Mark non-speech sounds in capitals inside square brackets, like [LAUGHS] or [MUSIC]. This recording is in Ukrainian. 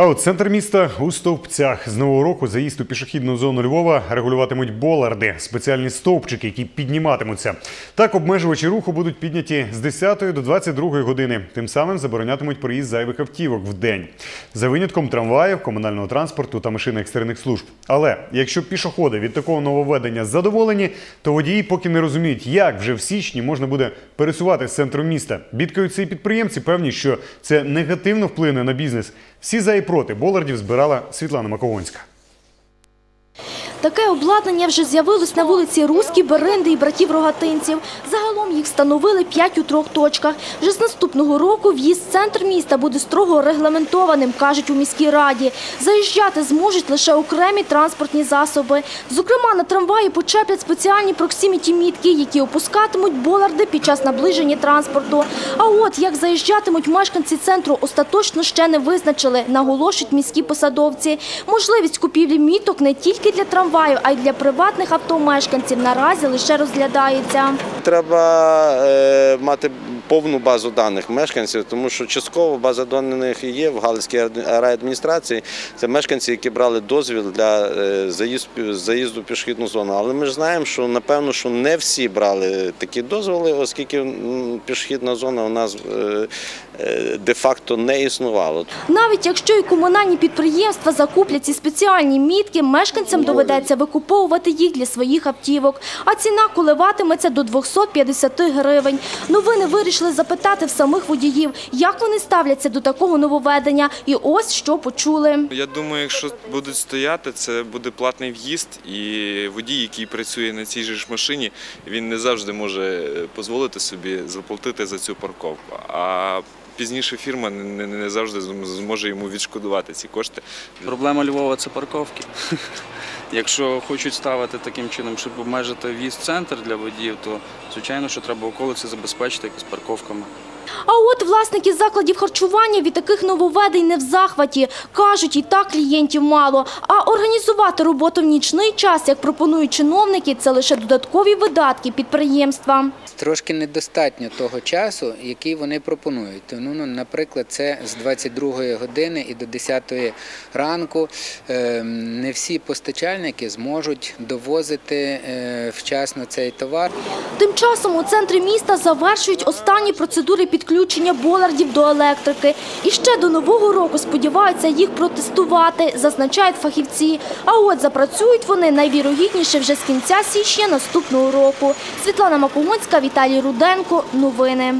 А от центр міста у стовпцях з нового року заїзд у пішохідну зону Львова регулюватимуть боларди, спеціальні стовпчики, які підніматимуться. Так обмежувачі руху будуть підняті з 10 до 22 години. Тим самим заборонятимуть проїзд зайвих автівок в день. За винятком трамваїв, комунального транспорту та машин екстрених служб. Але якщо пішоходи від такого нововведення задоволені, то водії поки не розуміють, як вже в січні можна буде пересувати з центру міста. Бідкаються і підприємці певні, що це негативно вплине на бізнес. Всі за проти болардів збирала Світлана Маковонська. Таке обладнання вже з'явилось на вулиці Руські, Беренди і братів Рогатинців. Загалом встановили п'ять у трьох точках. Вже з наступного року в'їзд в центр міста буде строго регламентованим, кажуть у міській раді. Заїжджати зможуть лише окремі транспортні засоби. Зокрема, на трамваї почеплять спеціальні проксиміті-мітки, які опускатимуть боларди під час наближення транспорту. А от як заїжджатимуть мешканці центру, остаточно ще не визначили, наголошують міські посадовці. Можливість купівлі міток не тільки для трамваїв, а й для приватних автомешканців наразі лише розглядається. Треба ma, повну базу даних мешканців, тому що частково база даних є в Галицькій райадміністрації. Це мешканці, які брали дозвіл для е, заїзду, в пішохідну зону. Але ми ж знаємо, що напевно, що не всі брали такі дозволи, оскільки пішохідна зона у нас е, е, де-факто не існувала. Навіть якщо і комунальні підприємства закуплять ці спеціальні мітки, мешканцям доведеться викуповувати їх для своїх автівок. А ціна коливатиметься до 250 гривень. Новини вирішили запитати в самих водіїв, як вони ставляться до такого нововведення. І ось що почули. Я думаю, якщо будуть стояти, це буде платний в'їзд, і водій, який працює на цій же ж машині, він не завжди може дозволити собі заплатити за цю парковку. А пізніше фірма не, не- завжди зможе йому відшкодувати ці кошти. Проблема Львова це парковки. [LAUGHS] Якщо хочуть ставити таким чином, щоб обмежити в'їзд центр для водіїв, то звичайно, що треба околиці забезпечити якось парковками. А от власники закладів харчування від таких нововведень не в захваті. Кажуть, і так клієнтів мало. А організувати роботу в нічний час, як пропонують чиновники, це лише додаткові видатки підприємства. Трошки недостатньо того часу, який вони пропонують. Ну, наприклад, це з 22 години і до 10 ранку е, не всі постачальники зможуть довозити е, вчасно цей товар. Тим часом у центрі міста завершують останні процедури підключення болардів до електрики. І ще до нового року сподіваються їх протестувати, зазначають фахівці. А от запрацюють вони найвірогідніше вже з кінця січня наступного року. Світлана Макогонська, Віталій Руденко. Новини.